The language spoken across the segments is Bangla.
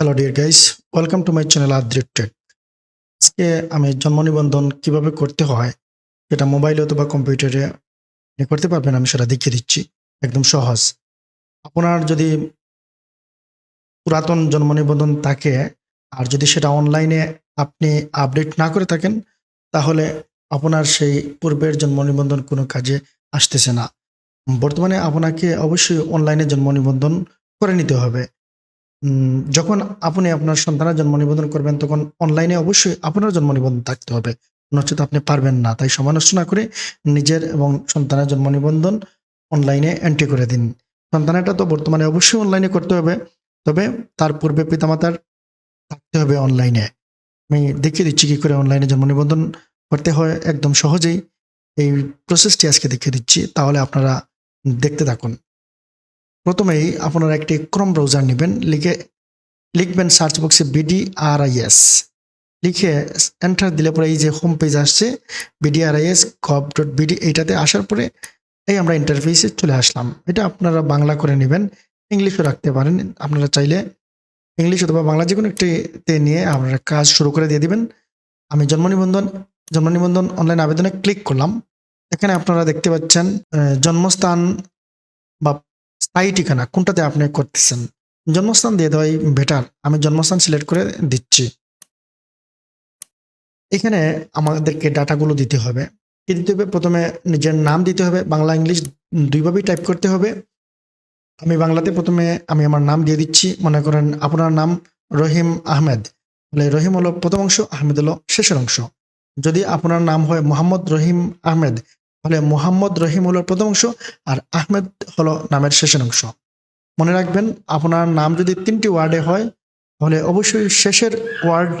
Hello dear guys welcome to my channel Adrik tech আজকে আমি জন্ম নিবন্ধন কীভাবে করতে হয়, সেটা মোবাইলে অথবা কম্পিউটারে করতে পারবেন, আমি সেটা দেখিয়ে দিচ্ছি। একদম সহজ। আপনার যদি পুরাতন জন্ম নিবন্ধন থাকে, আর যদি সেটা অনলাইনে আপনি আপডেট না করে থাকেন, তাহলে আপনার সেই পূর্বের জন্ম নিবন্ধন কোনো কাজে আসতেছে না। বর্তমানে আপনাকে অবশ্যই অনলাইনে জন্ম নিবন্ধন করে নিতে হবে। যখন আপনি আপনার সন্তানের জন্ম নিবন্ধন করবেন, তখন অনলাইনে অবশ্যই আপনার জন্ম নিবন্ধন থাকতে হবে। নচেত আপনি পারবেন না। তাই সমালোচনা করে নিজের এবং সন্তানের জন্ম নিবন্ধন অনলাইনে এন্ট্রি করে দিন। সন্তানেরটা তো বর্তমানে অবশ্যই অনলাইনে করতে হবে। তবে তার পূর্বে পিতামাতার থাকতে হবে অনলাইনে আমি দেখিয়ে দিচ্ছি কি করে অনলাইনে জন্ম নিবন্ধন করতে হয়। একদম সহজেই এই প্রসেসটি আজকে দেখিয়ে দিচ্ছি। তাহলে আপনারা দেখতে থাকুন। প্রথমেই আপনারা একটি ক্রম ব্রাউজার নেবেন, লিখে, লিখবেন সার্চ বক্সে বিডি আর আইএস লিখে এন্টার দিলে পরে এই যে হোম পেজ আসছে BD R IS gov dot BD এইটাতে আসার পরে এই আমরা ইন্টারফেসে চলে আসলাম। এটা আপনারা বাংলা করে নেবেন ইংলিশও রাখতে পারেন। আপনারা চাইলে ইংলিশ অথবা বাংলা যে কোনো একটিতে নিয়ে আপনারা কাজ শুরু করে দিয়ে দিবেন। আমি জন্ম নিবন্ধন জন্ম নিবন্ধন অনলাইন আবেদনে ক্লিক করলাম। এখানে আপনারা দেখতে পাচ্ছেন জন্মস্থান বা স্থায়ী ঠিকানা, কোনটাতে আপনি করতেছেন? জন্মস্থান দিয়ে দেওয়াই বেটার আমি জন্মস্থান সিলেক্ট করে দিচ্ছি। এখানে আমাদেরকে ডাটাগুলো দিতে হবে। কি দিতে হবে? প্রথমে নিজের নাম দিতে হবে, বাংলা, ইংলিশ দুইভাবেই টাইপ করতে হবে। আমি বাংলাতে প্রথমে আমি আমার নাম দিয়ে দিচ্ছি। মনে করেন আপনার নাম রহিম আহমেদ। তাহলে রহিম হলো প্রথম অংশ, আহমেদ হলো শেষের অংশ। যদি আপনার নাম হয় মোহাম্মদ রহিম আহমেদ তাহলে মোহাম্মদ রহিম হলো প্রথম অংশ আর আহমেদ হলো নামের শেষের অংশ। মনে রাখবেন, আপনার নাম যদি তিনটি ওয়ার্ডে হয়, তাহলে অবশ্যই শেষের ওয়ার্ড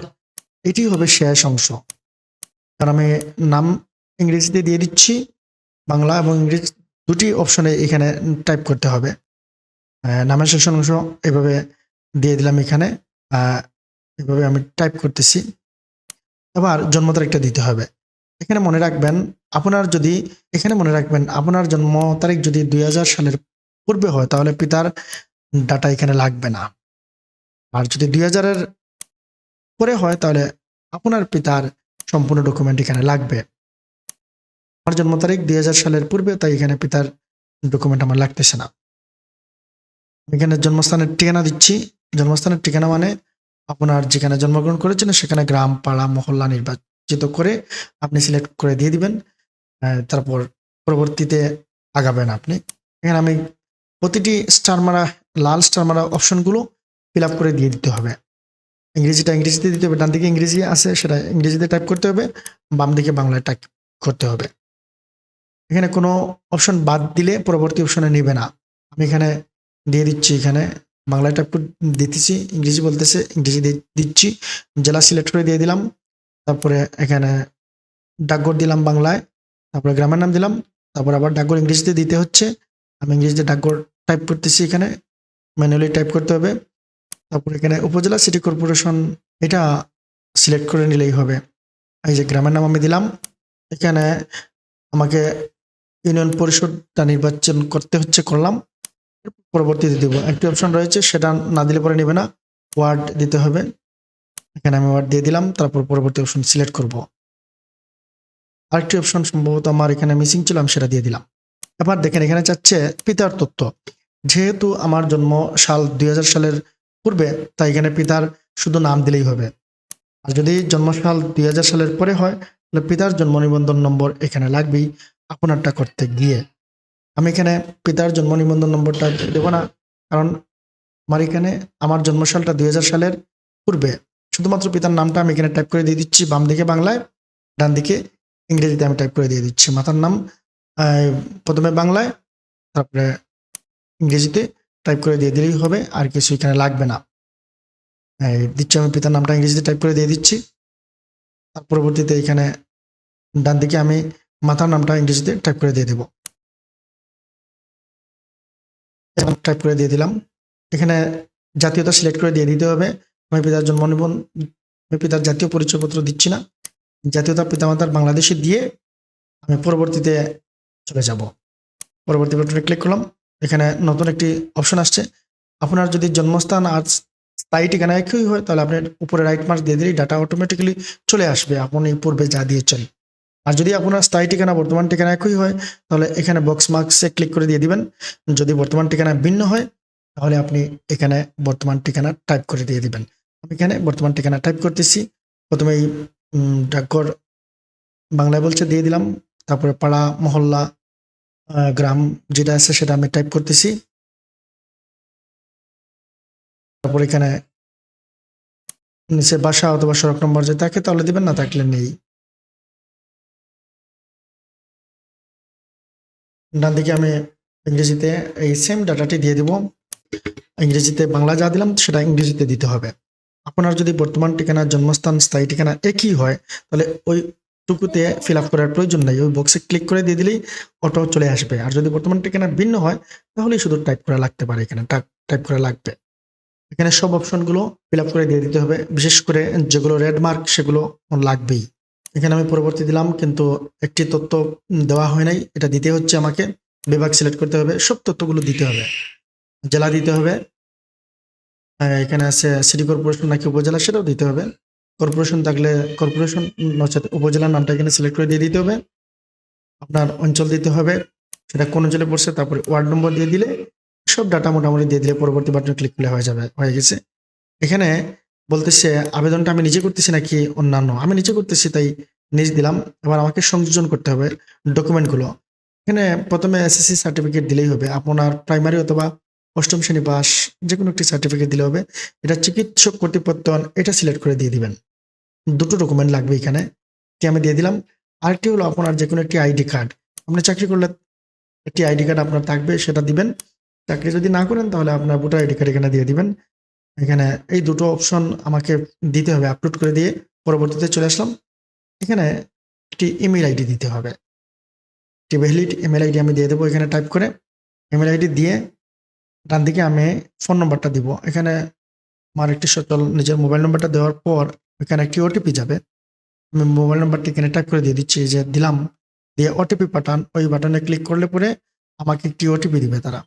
এটি হবে শেষ অংশ। কারণ আমি নাম ইংরেজিতে দিয়ে দিচ্ছি, বাংলা এবং ইংরেজি দুটি অপশনে এখানে টাইপ করতে হবে। নামের শেষ অংশ এভাবে দিয়ে দিলাম এখানে। এভাবে আমি টাইপ করতেছি। এবার জন্ম তারিখটা দিতে হবে। এখানে মনে রাখবেন, আপনার যদি, এখানে মনে রাখবেন, আপনার জন্ম তারিখ যদি দুই হাজার সালের পূর্বে হয়, তাহলে পিতার ডাটা এখানে লাগবে না। আর যদি দুই হাজারের পরে হয়, তাহলে আপনার পিতার সম্পূর্ণ ডকুমেন্ট এখানে লাগবে। আমার জন্ম তারিখ দুই হাজার সালের পূর্বে, তাই এখানে পিতার ডকুমেন্ট আমার লাগতেছে না। এখানে জন্মস্থানের ঠিকানা দিচ্ছি। জন্মস্থানের ঠিকানা মানে আপনার যেখানে জন্মগ্রহণ করেছেন, সেখানে গ্রাম, পাড়া, মহল্লা নির্বাচিত করে আপনি সিলেক্ট করে দিয়ে দিবেন। তারপর পরবর্তীতে আগাবেন আপনি। এখানে আমি প্রতিটি স্টার মারা, লাল স্টার মারা অপশনগুলো ফিল আপ করে দিয়ে দিতে হবে। ইংরেজিটা ইংরেজিতে দিতে হবে ডান দিকে ইংরেজি আছে, সেটা ইংরেজিতে টাইপ করতে হবে বাম দিকে বাংলায় টাইপ করতে হবে। এখানে কোনো অপশন বাদ দিলে পরবর্তী অপশনে নেবে না। আমি এখানে দিয়ে দিচ্ছি, এখানে বাংলায় টাইপ করে দিতেছি, ইংরেজি বলতেছে, ইংরেজি দিচ্ছি, জেলা সিলেক্ট করে দিয়ে দিলাম। তারপরে এখানে ডাকঘর দিলাম বাংলায়, তারপরে গ্রামের নাম দিলাম, তারপর আবার ডাকঘর ইংরেজিতে দিতে হচ্ছে। আমি ইংরেজিতে ডাকঘর টাইপ করতেছি এখানে ম্যানুয়ালি টাইপ করতে হবে। তারপর এখানে উপজেলা সিটি কর্পোরেশন এটা সিলেক্ট করে নিলেই হবে। এই যে গ্রামের নাম আমি দিলাম, এখানে আমাকে ইউনিয়ন পরিষদটা নির্বাচন করতে হচ্ছে, করলাম। পরবর্তীতে দিব। একটি অপশন রয়েছে, সেটা না দিলে পরে নেবে না ওয়ার্ড দিতে হবে। এখানে আমি ওয়ার্ড দিয়ে দিলাম, তারপর পরবর্তী অপশন সিলেক্ট করব। আরেকটি অপশন সম্ভবত আমার এখানে মিসিং ছিল, আমি সেটা দিয়ে দিলাম। এবার দেখেন, এখানে চাচ্ছে পিতার তথ্য যেহেতু আমার জন্ম সাল দুই হাজার সালের পূর্বে, তাই এখানে পিতার শুধু নাম দিলেই হবে। আর যদি জন্মসাল দুই হাজার সালের পরে হয়, তাহলে পিতার জন্ম নিবন্ধন নম্বর এখানে লাগবেই আপনারটা করতে গিয়ে। আমি এখানে পিতার জন্ম নিবন্ধন নম্বরটা দেবো না, কারণ আমার এখানে আমার জন্মসালটা দুই হাজার সালের পূর্বে। শুধুমাত্র পিতার নামটা আমি এখানে টাইপ করে দিয়ে দিচ্ছি, বাম দিকে বাংলায়, ডান দিকে ইংরেজিতে আমি টাইপ করে দিয়ে দিচ্ছি। মাতার নাম প্রথমে বাংলায়, তারপরে ইংরেজিতে টাইপ করে দিয়ে দিলেই হবে, আর কিছু এখানে লাগবে না। দিচ্ছি আমি পিতার নামটা ইংরেজিতে টাইপ করে দিয়ে দিচ্ছি। তার পরবর্তীতে এখানে ডান দিকে আমি মাতার নামটা ইংরেজিতে টাইপ করে দিয়ে দেব। টাইপ করে দিয়ে দিলাম। এখানে জাতীয়তা সিলেক্ট করে দিয়ে দিতে হবে। আমি পিতার জন্ম নিবন্ধন আমি পিতার জাতীয় পরিচয়পত্র দিচ্ছি না। জাতীয়তা পিতামাতার বাংলাদেশে দিয়ে আমি পরবর্তীতে চলে যাব। পরবর্তী বাটনে ক্লিক করলাম। এখানে নতুন একটি অপশন আসছে। আপনার যদি জন্মস্থান আর স্থায়ী ঠিকানা একই হয়, তাহলে আপনি উপরে রাইট মার্ক দিয়ে দিলেই ডাটা অটোমেটিক্যালি চলে আসবে। আপনি পূর্বে যা দিয়েছেন। আর যদি আপনার স্থায়ী ঠিকানা বর্তমান ঠিকানা একই হয়, তাহলে এখানে বক্স মার্কসে ক্লিক করে দিয়ে দিবেন। যদি বর্তমান ঠিকানা ভিন্ন হয়, তাহলে আপনি এখানে বর্তমান ঠিকানা টাইপ করে দিয়ে দিবেন। আমি এখানে বর্তমান ঠিকানা টাইপ করতেছি। প্রথমে এই ডাকঘর বাংলায় বলছে, দিয়ে দিলাম। তারপরে পাড়া, মহল্লা গ্রাম যেটা আছে সেটা আমি টাইপ করতেছি। তারপর এখানে নিচে বাসা অথবা সড়ক নম্বর যদি থাকে, তাহলে দিবেন, না থাকলে নেই। ডান দিকে আমি ইংরেজিতে এই সেম ডাটাটি দিয়ে দিব। ইংরেজিতে বাংলা যা দিলাম, সেটা ইংরেজিতে দিতে হবে। আপনার যদি বর্তমান ঠিকানা, জন্মস্থান, স্থায়ী ঠিকানা একই হয়, তাহলে ওই টুকুতে ফিল আপ করার প্রয়োজন নাই। ওই বক্সে ক্লিক করে দিয়ে দিলেই অটো চলে আসবে। আর যদি বর্তমান ঠিকানা ভিন্ন হয়, তাহলেই শুধু টাইপ করা লাগতে পারে এখানে টাইপ করা লাগবে। এখানে সব অপশনগুলো ফিল আপ করে দিয়ে দিতে হবে। বিশেষ করে যেগুলো রেড মার্ক সেগুলো লাগবেই। এখানে আমি পরবর্তী দিলাম, কিন্তু একটি তথ্য দেওয়া হয় নাই। এটা দিতে হচ্ছে আমাকে। বিভাগ সিলেক্ট করতে হবে। সব তথ্যগুলো দিতে হবে। জেলা দিতে হবে। আহ, এখানে আছে সিটি কর্পোরেশন নাকি উপজেলা সেটাও দিতে হবে। কর্পোরেশন থাকলে কর্পোরেশন নচেত উপজেলার নামটা এখানে সিলেক্ট করে দিয়ে দিতে হবে। আপনার অঞ্চল দিতে হবে সেটা কোন অঞ্চলে পড়ছে তারপরে ওয়ার্ড নম্বর দিয়ে দিলে সব ডাটা মোটামুটি দিয়ে দিলে পরবর্তী বাটনে ক্লিক করলে হয়ে যাবে হয়ে গেছে। এখানে বলতেছে আবেদনটা আমি নিজে করতেছি নাকি অন্যান্য? আমি নিজে করতেছি তাই নিজ দিলাম। এবার আমাকে সংযোজন করতে হবে ডকুমেন্টগুলো এখানে প্রথমে এসএসসি সার্টিফিকেট দিলেই হবে। আপনার প্রাইমারি অথবা অষ্টম শ্রেণি পাস যে কোনো একটি সার্টিফিকেট দিলে হবে। এটা চিকিৎসক কর্তৃপক্ষ এটা সিলেক্ট করে দিয়ে দিবেন। দুটো ডকুমেন্ট লাগবে এখানে। কি আমি দিয়ে দিলাম। আরেকটি হলো আপনার যে কোনো একটি আইডি কার্ড আপনি চাকরি করলে একটি আইডি কার্ড আপনার থাকবে, সেটা দিবেন। চাকরি যদি না করেন, তাহলে আপনার ভোটার আইডি কার্ড এখানে দিয়ে দিবেন। এখানে এই দুটো অপশন আমাকে দিতে হবে আপলোড করে দিয়ে। পরবর্তীতে চলে আসলাম। এখানে একটি ইমেল আইডি দিতে হবে। একটি ভ্যালিড ইমেল আইডি আমি দিয়ে দেবো এখানে টাইপ করে। ইমেল আইডি দিয়ে ডান দিকে আমি ফোন নম্বরটা দিব। এখানে আমার একটি সচল নিজের মোবাইল নম্বরটা দেওয়ার পর এখানে একটি ওটিপি যাবে। আমি মোবাইল নম্বরটি এখানে টাইপ করে দিয়ে দিচ্ছি যে, দিলাম। দিয়ে ওটিপি পাঠান। ওই বাটনে ক্লিক করলে পরে আমাকে একটি ওটিপি দিবে তারা।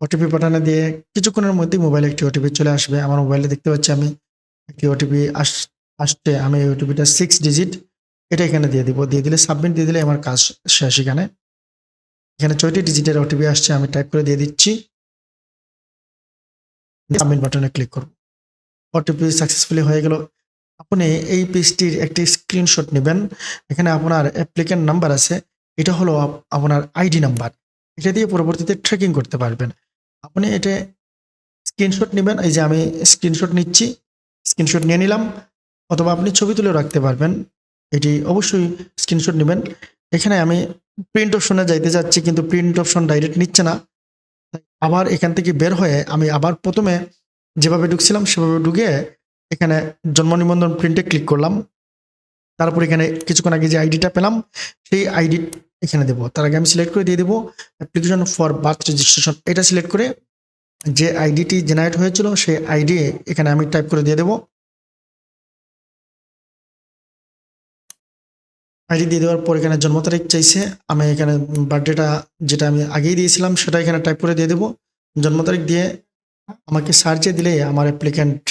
ওটিপি পাঠানো দিয়ে কিছুক্ষণের মধ্যেই মোবাইলে একটি ওটিপি চলে আসবে। আমার মোবাইলে দেখতে পাচ্ছি আমি একটি ওটিপি আস, আসছে। আমি ওটিপিটা সিক্স ডিজিট এটা এখানে দিয়ে দিব। দিয়ে দিলে সাবমিট দিয়ে দিলে আমার কাজ শেষ এখানে। এখানে ছয়টি ডিজিটের ওটিপি আসছে। আমি টাইপ করে দিয়ে দিচ্ছি। সাবমিট বাটনে ক্লিক করব ওটিপি সাকসেসফুলি হয়ে গেল। আপনি এই পেজটির একটি স্ক্রিনশট নেবেন। এখানে আপনার অ্যাপ্লিকেন্ট নাম্বার আছে। এটা হলো আপ- আপনার আইডি নাম্বার এটা দিয়ে পরবর্তীতে ট্র্যাকিং করতে পারবেন। আপনি এটা স্ক্রিনশট নেবেন। এই যে আমি স্ক্রিনশট নিচ্ছি। স্ক্রিনশট নিয়ে নিলাম। অথবা আপনি ছবি তুলে রাখতে পারবেন। এটি অবশ্যই স্ক্রিনশট নেবেন। এখানে আমি প্রিন্ট অপশনে যাইতে যাচ্ছি, কিন্তু প্রিন্ট অপশন ডাইরেক্ট নিচ্ছে না। আবার এখান থেকে বের হয়ে আমি আবার প্রথমে যেভাবে ঢুকছিলাম সেভাবে ঢুকে এখানে জন্ম নিবন্ধন প্রিন্টে ক্লিক করলাম। তারপর এখানে কিছুক্ষণ আগে যে আইডিটা পেলাম, সেই আইডি এখানে দেবো। তার আগে আমি সিলেক্ট করে দিয়ে দেবো অ্যাপ্লিকেশন ফর বার্থ রেজিস্ট্রেশন এটা সিলেক্ট করে যে আইডিটি জেনারেট হয়েছিল, সেই আইডি এখানে আমি টাইপ করে দিয়ে দেবো। আইডি দিয়ে দেওয়ার পর এখানে জন্ম তারিখ চাইছে। আমি এখানে বার্থডেটা যেটা আমি আগেই দিয়েছিলাম, সেটা এখানে টাইপ করে দিয়ে দেবো। জন্ম তারিখ দিয়ে আমাকে সার্চে দিলেই, আমার অ্যাপ্লিক্যান্ট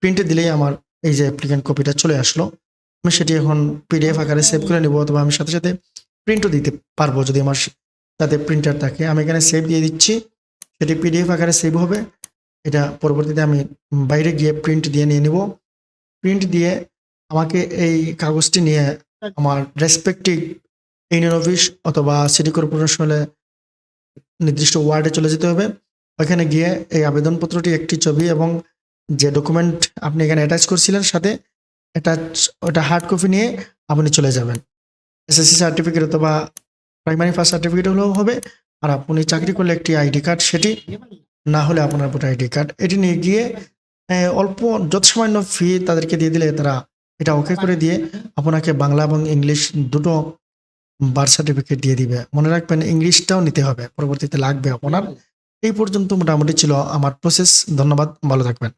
প্রিন্টে দিলেই আমার এই যে অ্যাপ্লিক্যান্ট কপিটা চলে আসলো। আমি সেটি এখন পিডিএফ আকারে সেভ করে নেব, অথবা আমি সাথে সাথে প্রিন্টও দিতে পারব যদি আমার তাতে প্রিন্টার থাকে। আমি এখানে সেভ দিয়ে দিচ্ছি, সেটি পিডিএফ আকারে সেভ হবে। এটা পরবর্তীতে আমি বাইরে গিয়ে প্রিন্ট দিয়ে নিয়ে নেব। প্রিন্ট দিয়ে আমাকে এই কাগজটি নিয়ে আমার রেসপেক্টিভ ইউনিয়ন অফিস অথবা সিটি কর্পোরেশনে নির্দিষ্ট ওয়ার্ডে চলে যেতে হবে। ওখানে গিয়ে এই আবেদনপত্রটি একটি ছবি এবং যে ডকুমেন্ট আপনি এখানে অ্যাটাচ করছিলেন সাথে অ্যাটাচ ওটা হার্ড কপি নিয়ে আপনি চলে যাবেন। এসএসসি সার্টিফিকেট অথবা প্রাইমারি ফার্স্ট সার্টিফিকেট হলেও হবে। আর আপনি চাকরি করলে একটি আইডি কার্ড সেটি না হলে আপনার ভোটার আইডি কার্ড এটি নিয়ে গিয়ে অল্প যত সামান্য ফি তাদেরকে দিয়ে দিলে তারা এটা ওকে করে দিয়ে আপনাকে বাংলা এবং ইংলিশ দুটো বার্থ সার্টিফিকেট দিয়ে দিবে। মনে রাখবেন ইংলিশটাও নিতে হবে, পরবর্তীতে লাগবে আপনার। এই পর্যন্ত মোটামুটি ছিল আমার প্রসেস ধন্যবাদ, ভালো থাকবেন।